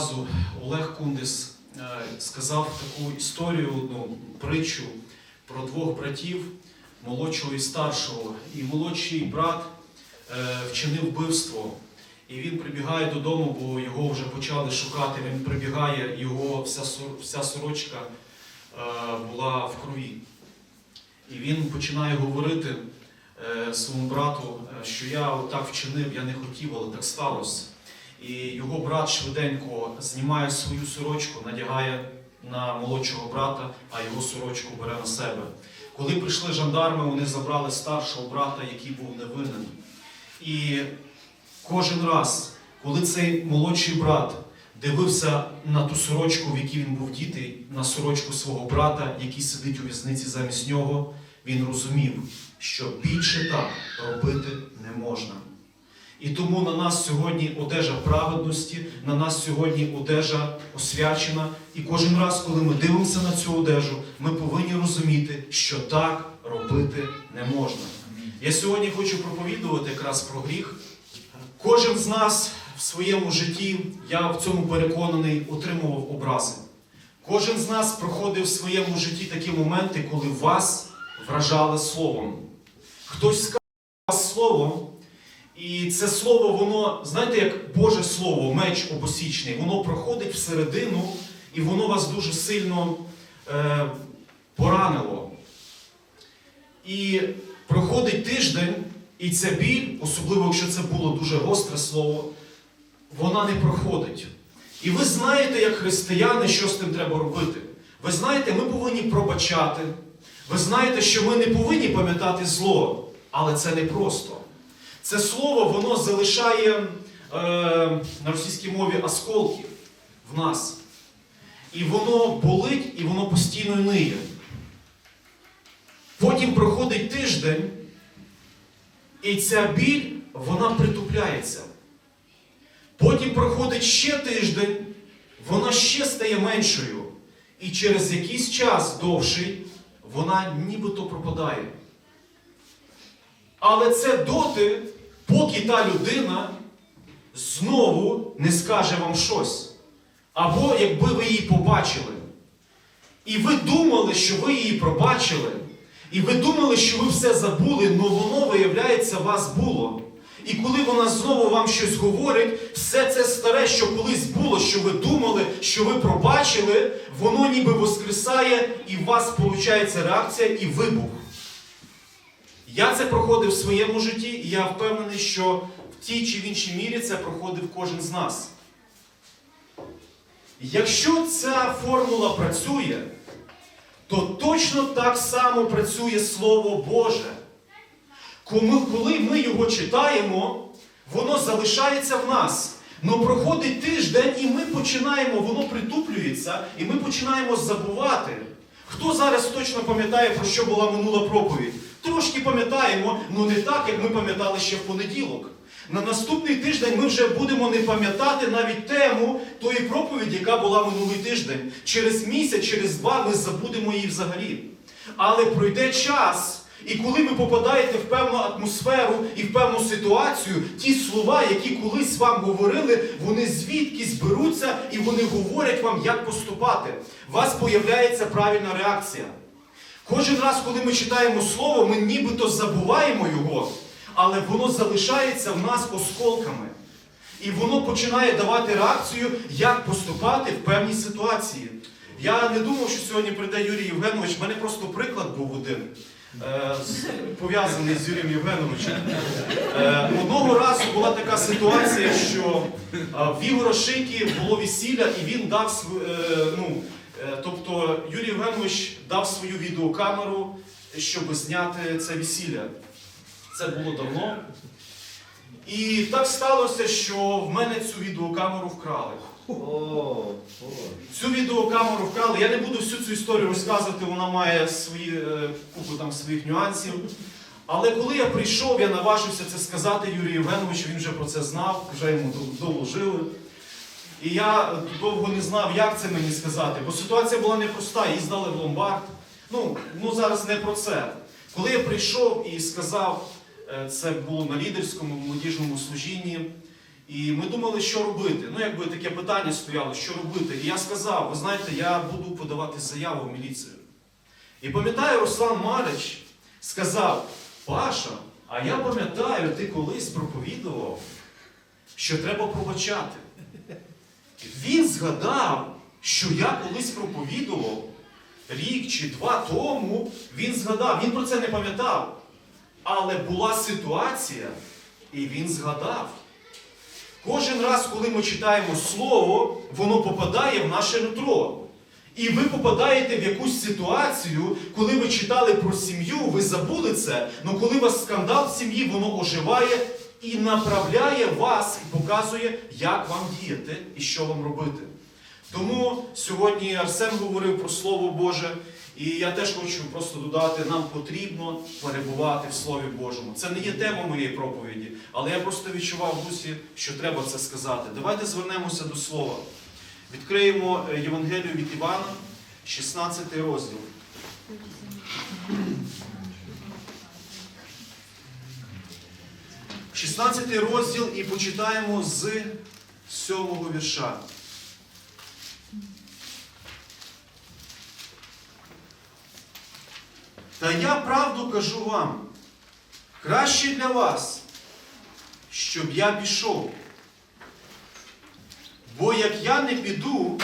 разу Олег Кундис е, сказав таку історію, одну притчу про двох братів, молодшого і старшого. І молодший брат е, вчинив вбивство. І він прибігає додому, бо його вже почали шукати. Він прибігає, його вся, вся сорочка е, була в крові. І він починає говорити своєму брату, що я отак вчинив, я не хотів, але так сталося. І його брат швиденько знімає свою сорочку, надягає на молодшого брата, а його сорочку бере на себе. Коли прийшли жандарми, вони забрали старшого брата, який був невинен. І кожен раз, коли цей молодший брат дивився на ту сорочку, в якій він був дітей, на сорочку свого брата, який сидить у в'язниці замість нього, він розумів, що більше так робити не можна. І тому на нас сьогодні одежа праведності, на нас сьогодні одежа освячена. І кожен раз, коли ми дивимося на цю одежу, ми повинні розуміти, що так робити не можна. Я сьогодні хочу проповідувати якраз про гріх. Кожен з нас в своєму житті, я в цьому переконаний, отримував образи. Кожен з нас проходив в своєму житті такі моменти, коли вас вражали словом. Хтось сказав вас словом, і це слово, воно, знаєте, як Боже Слово, меч обосічний, воно проходить всередину, і воно вас дуже сильно е, поранило. І проходить тиждень, і ця біль, особливо якщо це було дуже гостре слово, вона не проходить. І ви знаєте, як християни, що з тим треба робити. Ви знаєте, ми повинні пробачати. Ви знаєте, що ми не повинні пам'ятати зло, але це не просто. Це слово воно залишає е, на російській мові осколки в нас. І воно болить, і воно постійно ниє. Потім проходить тиждень, і ця біль вона притупляється. Потім проходить ще тиждень, вона ще стає меншою. І через якийсь час довший вона нібито пропадає. Але це доти, поки та людина знову не скаже вам щось. Або якби ви її побачили. І ви думали, що ви її пробачили. І ви думали, що ви все забули, але воно, виявляється, вас було. І коли вона знову вам щось говорить, все це старе, що колись було, що ви думали, що ви пробачили, воно ніби воскресає, і у вас виходить реакція і вибух. Я це проходив в своєму житті, і я впевнений, що в тій чи в іншій мірі це проходив кожен з нас. Якщо ця формула працює, то точно так само працює Слово Боже. Коли ми його читаємо, воно залишається в нас. Но проходить тиждень, і ми починаємо, воно притуплюється, і ми починаємо забувати. Хто зараз точно пам'ятає, про що була минула проповідь? Трошки пам'ятаємо, але не так, як ми пам'ятали ще в понеділок. На наступний тиждень ми вже будемо не пам'ятати навіть тему тої проповіді, яка була минулий тиждень. Через місяць, через два ми забудемо її взагалі. Але пройде час, і коли ви попадаєте в певну атмосферу і в певну ситуацію, ті слова, які колись вам говорили, вони звідкись беруться і вони говорять вам, як поступати. У вас появляється правильна реакція. Кожен раз, коли ми читаємо слово, ми нібито забуваємо його, але воно залишається в нас осколками. І воно починає давати реакцію, як поступати в певній ситуації. Я не думав, що сьогодні прийде Юрій Євгенович. В мене просто приклад був один, е, пов'язаний з Юрієм Євгеновичем. Е, Одного разу була така ситуація, що е, в Ігора Шики було весілля, і він дав е, ну, тобто Юрій Євгенович дав свою відеокамеру, щоб зняти це весілля. Це було давно. І так сталося, що в мене цю відеокамеру вкрали. Цю відеокамеру вкрали. Я не буду всю цю історію розказувати, вона має свої, е, купу там своїх нюансів. Але коли я прийшов, я наважився це сказати Юрію Євгеновичу, він вже про це знав, вже йому доложили. І я довго не знав, як це мені сказати, бо ситуація була непроста, її здали в ломбард. Ну, ну зараз не про це. Коли я прийшов і сказав, е, це було на лідерському молодіжному служінні, І ми думали, що робити. Ну, якби таке питання стояло, що робити. І я сказав: ви знаєте, я буду подавати заяву в міліцію. І пам'ятаю, Руслан Марич сказав: Паша, а я пам'ятаю, ти колись проповідував, що треба пробачати. Він згадав, що я колись проповідував рік чи два тому, він згадав, він про це не пам'ятав. Але була ситуація, і він згадав. Кожен раз, коли ми читаємо слово, воно попадає в наше нутро. І ви попадаєте в якусь ситуацію, коли ви читали про сім'ю, ви забули це, але коли у вас скандал в сім'ї, воно оживає і направляє вас і показує, як вам діяти і що вам робити. Тому сьогодні Арсен говорив про Слово Боже, і я теж хочу просто додати, нам потрібно перебувати в Слові Божому. Це не є тема моєї проповіді, але я просто відчував в дусі, що треба це сказати. Давайте звернемося до Слова. Відкриємо Євангелію від Івана, 16 розділ. – 16 розділ і почитаємо з 7 вірша. Та я правду кажу вам, краще для вас, щоб я пішов. Бо як я не піду,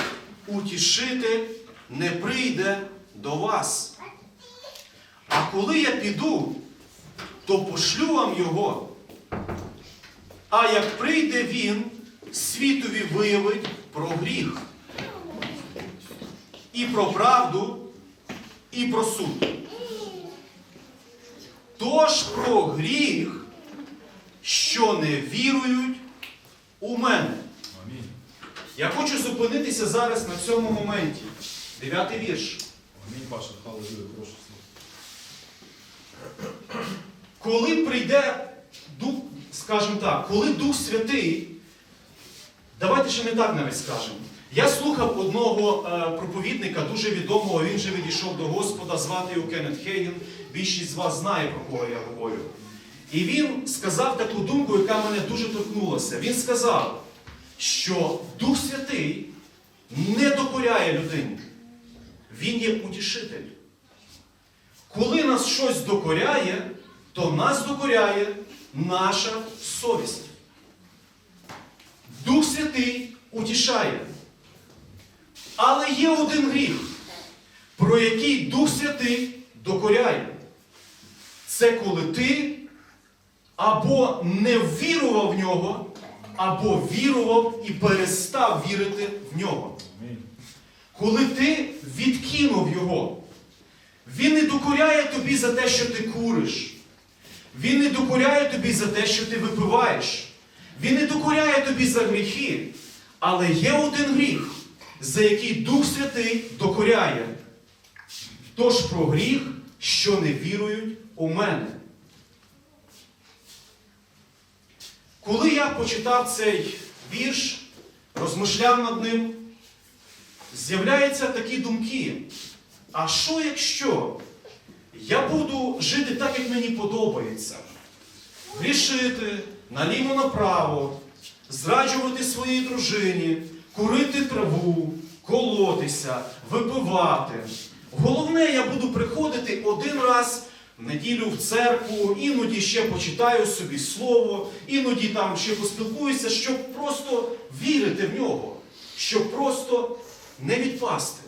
утішитель не прийде до вас. А коли я піду, то пошлю вам його. А як прийде він, світові виявить про гріх, і про правду, і про суд. Тож про гріх, що не вірують у мене. Я хочу зупинитися зараз на цьому моменті. Дев'ятий вірш. Амінь, Паша, халилуя, прошу. Коли прийде скажімо так, коли Дух Святий, давайте ще не так навіть скажемо. Я слухав одного е, проповідника, дуже відомого, він же відійшов до Господа, звати його Кеннет Хейген. Більшість з вас знає, про кого я говорю. І він сказав таку думку, яка мене дуже торкнулася. Він сказав, що Дух Святий не докоряє людині. Він є утішитель. Коли нас щось докоряє, то нас докоряє наша совість. Дух Святий утішає. Але є один гріх, про який Дух Святий докоряє. Це коли ти або не ввірував в нього, або вірував і перестав вірити в нього. Коли ти відкинув його, він не докоряє тобі за те, що ти куриш. Він не докоряє тобі за те, що ти випиваєш. Він не докоряє тобі за гріхи. Але є один гріх, за який Дух Святий докоряє. Тож про гріх, що не вірують у мене. Коли я почитав цей вірш, розмишляв над ним, з'являються такі думки. А що якщо я буду жити так, як мені подобається? Грішити наліво направо, зраджувати своїй дружині, курити траву, колотися, випивати. Головне, я буду приходити один раз в неділю в церкву, іноді ще почитаю собі слово, іноді там ще поспілкуюся, щоб просто вірити в нього, щоб просто не відпасти.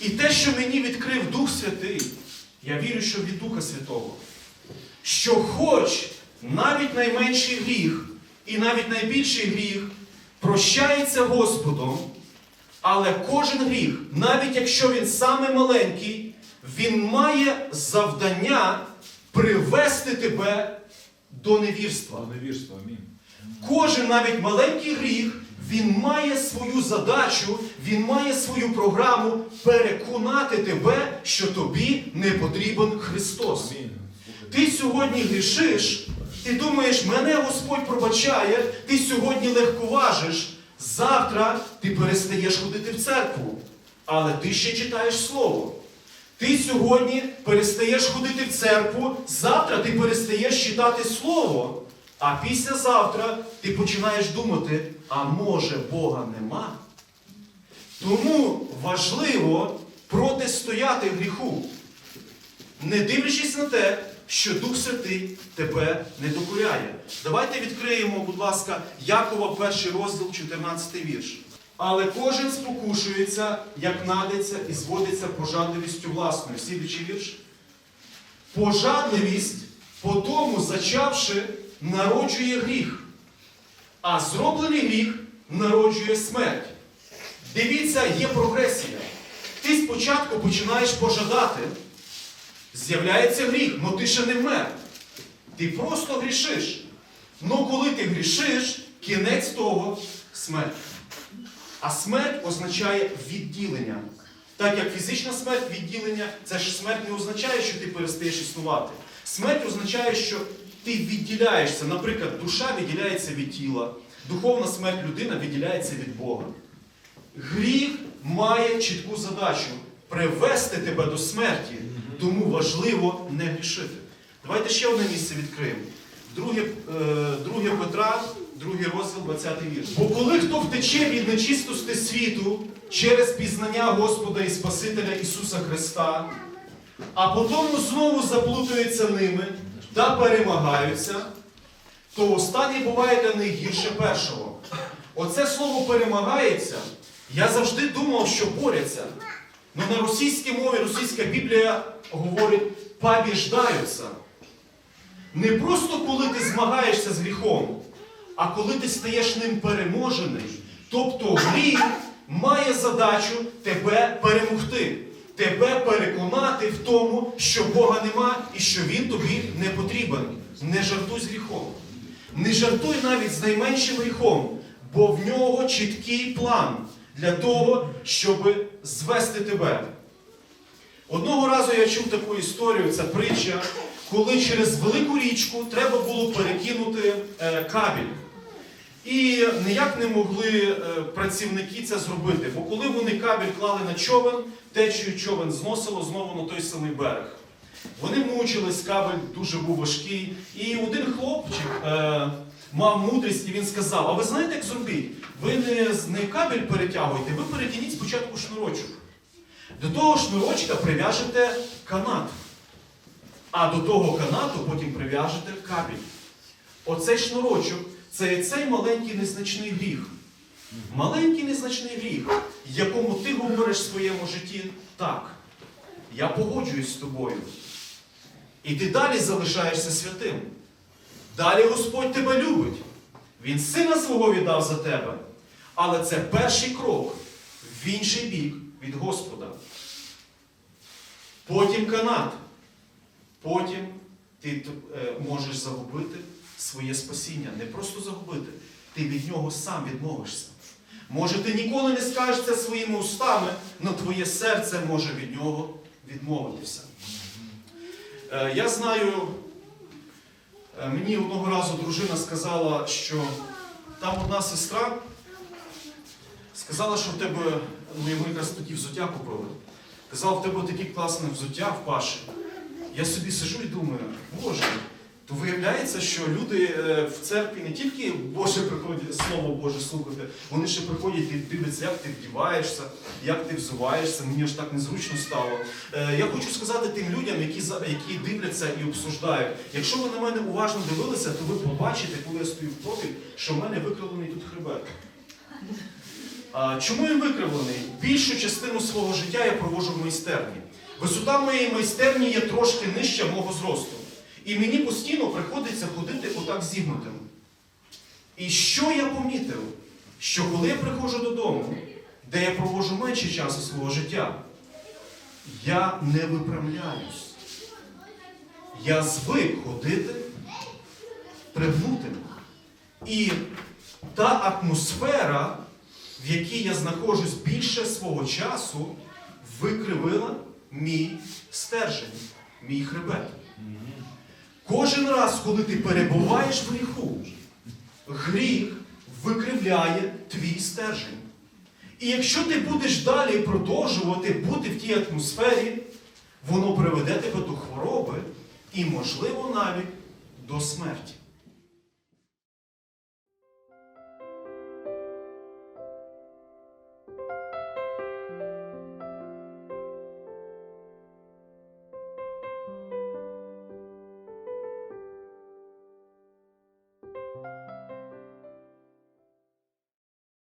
І те, що мені відкрив Дух Святий, я вірю, що від Духа Святого, що хоч навіть найменший гріх і навіть найбільший гріх прощається Господом, але кожен гріх, навіть якщо він саме маленький, він має завдання привести тебе до невірства. До невірства, амінь. Кожен навіть маленький гріх, він має свою задачу, він має свою програму переконати тебе, що тобі не потрібен Христос. Ти сьогодні грішиш, ти думаєш, мене Господь пробачає, ти сьогодні легковажиш, завтра ти перестаєш ходити в церкву, але ти ще читаєш Слово. Ти сьогодні перестаєш ходити в церкву, завтра ти перестаєш читати Слово. А післязавтра ти починаєш думати, а може Бога нема? Тому важливо протистояти гріху, не дивлячись на те, що Дух Святий тебе не докоряє. Давайте відкриємо, будь ласка, Якова, перший розділ, 14 вірш. Але кожен спокушується, як надиться, і зводиться пожадливістю власною. Слідуючий вірш. Пожадливість, по тому зачавши, народжує гріх, а зроблений гріх народжує смерть. Дивіться, є прогресія. Ти спочатку починаєш пожадати, з'являється гріх, але ти ще не вмер. Ти просто грішиш. Ну коли ти грішиш, кінець того смерть. А смерть означає відділення. Так як фізична смерть, відділення, це ж смерть не означає, що ти перестаєш існувати. Смерть означає, що ти відділяєшся. Наприклад, душа відділяється від тіла, духовна смерть людина відділяється від Бога. Гріх має чітку задачу привести тебе до смерті, тому важливо не грішити. Давайте ще одне місце відкриємо. Друге, е, друге Петра, другий розділ, 20 вірш. Бо коли хто втече від нечистости світу через пізнання Господа і Спасителя Ісуса Христа, а потім знову заплутуються ними та перемагаються, то останнє буває для них гірше першого. Оце слово перемагається. Я завжди думав, що борються. Ну на російській мові російська Біблія говорить побіждаються. Не просто коли ти змагаєшся з гріхом, а коли ти стаєш ним переможений. Тобто гріх має задачу тебе перемогти, тебе переконати в тому, що Бога нема і що Він тобі не потрібен. Не жартуй з гріхом. Не жартуй навіть з найменшим гріхом, бо в нього чіткий план для того, щоб звести тебе. Одного разу я чув таку історію, це притча, коли через велику річку треба було перекинути е, кабель. І ніяк не могли е, працівники це зробити, бо коли вони кабель клали на човен, течію човен зносило знову на той самий берег. Вони мучились, кабель дуже був важкий. І один хлопчик е, мав мудрість, і він сказав: А ви знаєте, як зробіть? Ви не, не кабель перетягуєте, ви перетягніть спочатку шнурочок. До того шнурочка прив'яжете канат. А до того канату потім прив'яжете кабель. Оцей шнурочок це цей маленький незначний гріх. Маленький незначний гріх, якому ти говориш в своєму житті так. Я погоджуюсь з тобою. І ти далі залишаєшся святим. Далі Господь тебе любить. Він сина свого віддав за тебе. Але це перший крок в інший бік від Господа. Потім канат. Потім ти е, можеш загубити своє спасіння. Не просто загубити, ти від нього сам відмовишся. Може, ти ніколи не скажеш це своїми устами, але твоє серце може від нього відмовитися. Е, Я знаю, е, мені одного разу дружина сказала, що там одна сестра сказала, що в тебе, ну йому якраз тоді взуття купили. Казала, в тебе таке класне взуття в Паші. Я собі сижу і думаю, Боже, то виявляється, що люди е, в церкві не тільки Боже приходять, Слово Боже слухати, вони ще приходять і дивляться, як ти вдіваєшся, як ти взуваєшся. Мені ж так незручно стало. Е, Я хочу сказати тим людям, які, які дивляться і обсуждають. Якщо ви на мене уважно дивилися, то ви побачите, коли я стою в профіль, що в мене викривлений тут хребет. Чому він викривлений? Більшу частину свого життя я проводжу в майстерні. Висота моєї майстерні є трошки нижча мого зросту. І мені постійно приходиться ходити отак зігнутим. І що я помітив? Що коли я приходжу додому, де я проводжу менше часу свого життя, я не виправляюсь. Я звик ходити пригнутим. І та атмосфера, в якій я знаходжусь більше свого часу, викривила мій стержень, мій хребет. Кожен раз, коли ти перебуваєш в гріху, гріх викривляє твій стержень. І якщо ти будеш далі продовжувати бути в тій атмосфері, воно приведе тебе до хвороби і, можливо, навіть до смерті.